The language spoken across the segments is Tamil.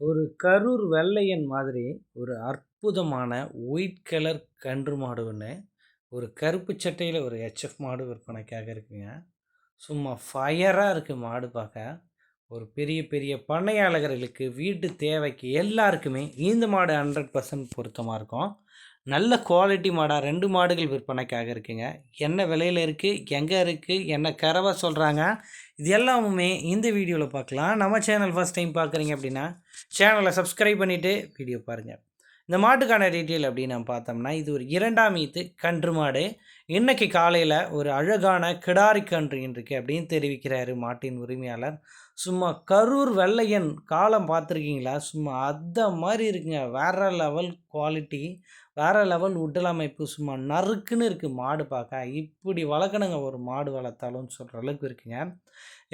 ஒரு கரூர் வெள்ளையன் மாதிரி ஒரு அற்புதமான ஒயிட் கலர் கன்று மாடு ஒன்று ஒரு கருப்பு சட்டையில் ஒரு ஹெச்எஃப் மாடு விற்பனைக்காக இருக்குங்க. சும்மா ஃபயராக இருக்குது மாடு பார்க்க ஒரு பெரிய பெரிய பண்ணையாளர்களுக்கு வீட்டு தேவைக்கு எல்லாருக்குமே இந்த மாடு ஹண்ட்ரட் பர்சன்ட் பொருத்தமாக இருக்கும். நல்ல குவாலிட்டி மாடாக ரெண்டு மாடுகள் விற்பனைக்காக இருக்குங்க. என்ன விலையில் இருக்குது எங்கே இருக்குது என்ன கறவை சொல்கிறாங்க இது எல்லாமுமே இந்த வீடியோவில் பார்க்கலாம். நம்ம சேனல் ஃபஸ்ட் டைம் பார்க்குறீங்க அப்படின்னா சேனலை சப்ஸ்கிரைப் பண்ணிவிட்டு வீடியோ பாருங்கள் இந்த மாட்டுக்கான டீட்டெயில் அப்படின்னு நம்ம பார்த்தோம்னா இது ஒரு இரண்டாம் ஈத்து கன்று மாடு. இன்றைக்கி காலையில் ஒரு அழகான கிடாரி கன்று இருக்கு அப்படின்னு தெரிவிக்கிறாரு மாட்டின் உரிமையாளர். சும்மா கரூர் வெள்ளையன் காலம் பார்த்துருக்கீங்களா? சும்மா அந்த மாதிரி இருக்குங்க. வேற லெவல் குவாலிட்டி வேற லெவல் உடல் அமைப்பு சும்மா நறுக்குன்னு இருக்குது மாடு பார்க்க. இப்படி வளர்க்கணுங்க ஒரு மாடு வளர்த்தாலும் சொல்கிற அளவுக்கு இருக்குங்க.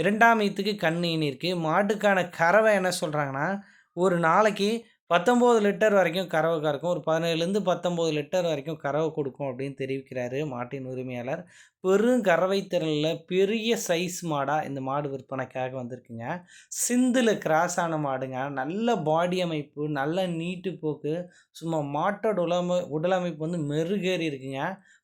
இரண்டாம் ஈத்துக்கு கண்ணீன் இருக்குது மாட்டுக்கான கறவை என்ன சொல்கிறாங்கன்னா ஒரு நாளைக்கு பத்தொம்போது லிட்டர் வரைக்கும் கறவை கறக்கும். ஒரு பதினேழுலேருந்து பத்தொம்போது லிட்டர் வரைக்கும் கறவை கொடுக்கும் அப்படின்னு தெரிவிக்கிறாரு மாட்டின் உரிமையாளர். பெரும் கறவை திறனில் பெரிய சைஸ் மாடாக இந்த மாடு விற்பனைக்காக வந்திருக்குங்க. சிந்தில் கிராஸ் ஆன மாடுங்க. நல்ல பாடி அமைப்பு நல்ல நீட்டு போக்கு சும்மா மாட்டோட உடலமை உடலமைப்பு வந்து மெருகேறி இருக்குங்க.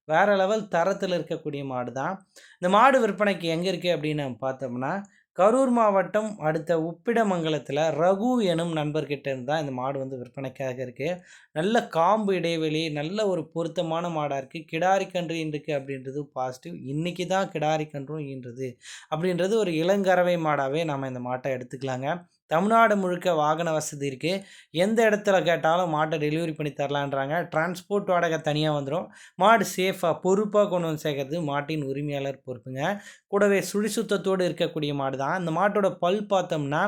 வேறு லெவல் தரத்தில் இருக்கக்கூடிய மாடு தான் இந்த மாடு விற்பனைக்கு எங்கே இருக்குது அப்படின்னு நம்ம பார்த்தோம்னா கரூர் மாவட்டம் அடுத்த உப்பிடமங்கலத்தில் ரகு எனும் நண்பர்கிட்ட இருந்து தான் இந்த மாடு வந்து விற்பனைக்காக இருக்குது நல்ல காம்பு இடைவெளி நல்ல ஒரு பொருத்தமான மாடாக இருக்குது கிடாரி கன்று இருக்குது அப்படின்றது பாசிட்டிவ் இன்றைக்கி தான் கிடாரி கன்றும் ஈன்றது. அப்படின்றது ஒரு இளங்கறவை மாடாகவே நம்ம இந்த மாட்டை எடுத்துக்கலாங்க. தமிழ்நாடு முழுக்க வாகன வசதி இருக்குது எந்த இடத்துல கேட்டாலும் மாட்டை டெலிவரி பண்ணி தரலான்றாங்க. டிரான்ஸ்போர்ட் வாடகை தனியாக வந்துடும் மாடு சேஃபாக பொறுப்பாக கொண்டு வந்து சேர்க்கறது மாட்டின் உரிமையாளர் பொறுப்புங்க. கூடவே சுழி சுத்தத்தோடு இருக்கக்கூடிய மாடு தான் இந்த மாட்டோட பல் பார்த்தோம்னா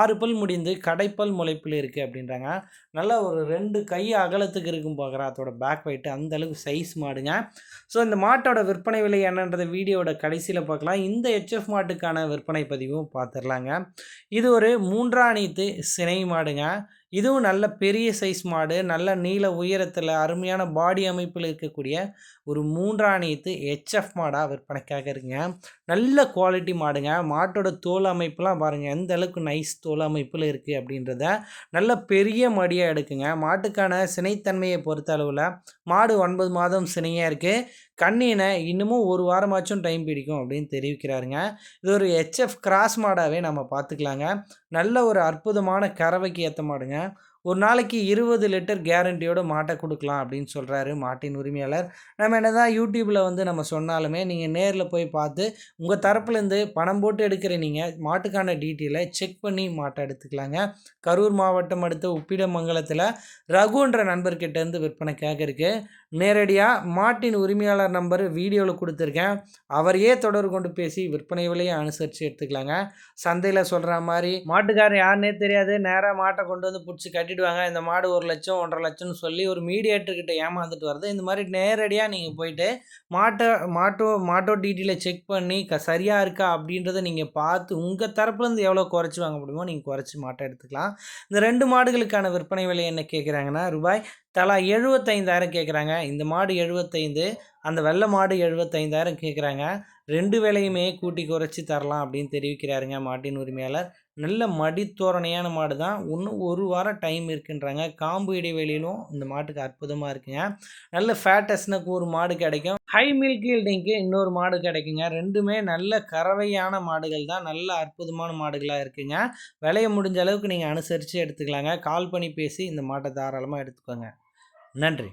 ஆறு பல் முடிந்து கடைப்பல் முளைப்பில் இருக்குது அப்படின்றாங்க. நல்லா ஒரு ரெண்டு கை அகலத்துக்கு இருக்கும் பார்க்குற அதோட பேக் வெயிட்டு அந்தளவுக்கு சைஸ் மாடுங்க. ஸோ இந்த மாட்டோட விற்பனை விலை என்னன்றத வீடியோட கடைசியில் பார்க்கலாம். இந்த ஹெச்எஃப் மாட்டுக்கான விற்பனை பதிவும் பார்த்துடலாங்க. இது ஒரு மூ மூன்றாணித்து சினை மாடுங்க. இதுவும் நல்ல பெரிய சைஸ் மாடு. நல்ல நீள உயரத்தில் அருமையான பாடி அமைப்பில் இருக்கக்கூடிய ஒரு மூன்றாணியத்து ஹெச்எஃப் மாடாக விற்பனைக்காக இருக்குங்க நல்ல குவாலிட்டி மாடுங்க. மாட்டோட தோல் அமைப்புலாம் பாருங்கள் எந்த அளவுக்கு நைஸ் தோல் அமைப்பில் இருக்குது அப்படின்றத நல்ல பெரிய மடியாக எடுக்குங்க. மாட்டுக்கான சினைத்தன்மையை பொறுத்த அளவில் மாடு ஒன்பது மாதம் சினையாக இருக்குது கண்ணினை இன்னமும் ஒரு வாரமாச்சும் டைம் பிடிக்கும் அப்படின்னு தெரிவிக்கிறாருங்க. இது ஒரு ஹெச்எஃப் கிராஸ் மாடாகவே நம்ம பார்த்துக்கலாங்க. நல்ல ஒரு அற்புதமான கறவைக்கு ஏற்ற மாடுங்க. ஒரு நாளைக்கு இருபது லிட்டர் கேரண்டியோட மாட்டை கொடுக்கலாம் அப்படின்னு சொல்கிறாரு மாட்டின் உரிமையாளர். நம்ம என்ன தான் யூடியூப்பில் வந்து நம்ம சொன்னாலுமே நீங்கள் நேரில் போய் பார்த்து உங்கள் தரப்புலேருந்து பணம் போட்டு எடுக்கிற நீங்கள் மாட்டுக்கான டீட்டெயிலை செக் பண்ணி மாட்டை எடுத்துக்கலாங்க. கரூர் மாவட்டம் அடுத்த உப்பிடமங்கலத்தில் ரகுன்ற நண்பர்கிட்டேருந்து விற்பனைக்காக இருக்குது நேரடியாக மாட்டின் உரிமையாளர் நம்பர் வீடியோவில் கொடுத்துருக்கேன். அவரையே தொடர்பு கொண்டு பேசி விற்பனை விலையை அனுசரித்து எடுத்துக்கலாங்க. சந்தையில் சொல்கிற மாதிரி மாட்டுக்காரர் யாருன்னே தெரியாது. நேராக மாட்டை கொண்டு வந்து பிடிச்சி கட்டி கட்டிடுவாங்க. இந்த மாடு ஒரு லட்சம் ஒன்றரை லட்சம்னு சொல்லி ஒரு மீடியேட்டர்கிட்ட ஏமாந்துட்டு வருது இந்த மாதிரி நேரடியாக நீங்கள் போயிட்டு மாட்டை மாட்டோ மாட்டோ டீட்டெயிலை செக் பண்ணி க சரியாக இருக்கா அப்படின்றத நீங்கள் பார்த்து உங்கள் தரப்புலேருந்து எவ்வளோ குறைச்சி வாங்க முடியுமோ நீங்கள் குறைச்சி மாட்டை எடுத்துக்கலாம். இந்த ரெண்டு மாடுகளுக்கான விற்பனை விலை என்ன கேட்குறாங்கன்னா ரூபாய் தலா எழுபத்தைந்தாயிரம் கேட்குறாங்க இந்த மாடு எழுபத்தைந்து அந்த வெள்ளை மாடு எழுபத்தைந்தாயிரம் கேட்குறாங்க ரெண்டு விலையுமே கூட்டி குறைச்சி தரலாம் அப்படின்னு தெரிவிக்கிறாருங்க மாட்டின் உரிமையாளர் நல்ல மடித்தோரணையான மாடு தான் இன்னும் ஒரு வாரம் டைம் இருக்குன்றாங்க. காம்பு இடைவெளியிலும் இந்த மாட்டுக்கு அற்புதமாக இருக்குங்க. நல்ல ஃபேட்டஸ்னுக்கு ஒரு மாடு கிடைக்கும். ஹை மில்க் ஈல்டிங்க்கு இன்னொரு மாடு கிடைக்குங்க. ரெண்டுமே நல்ல கறவையான மாடுகள் தான் நல்ல அற்புதமான மாடுகளாக இருக்குங்க. விலைய முடிஞ்ச அளவுக்கு நீங்கள் அனுசரித்து எடுத்துக்கலாங்க. கால் பண்ணி பேசி இந்த மாட்டை தாராளமாக எடுத்துக்கோங்க. நன்றி.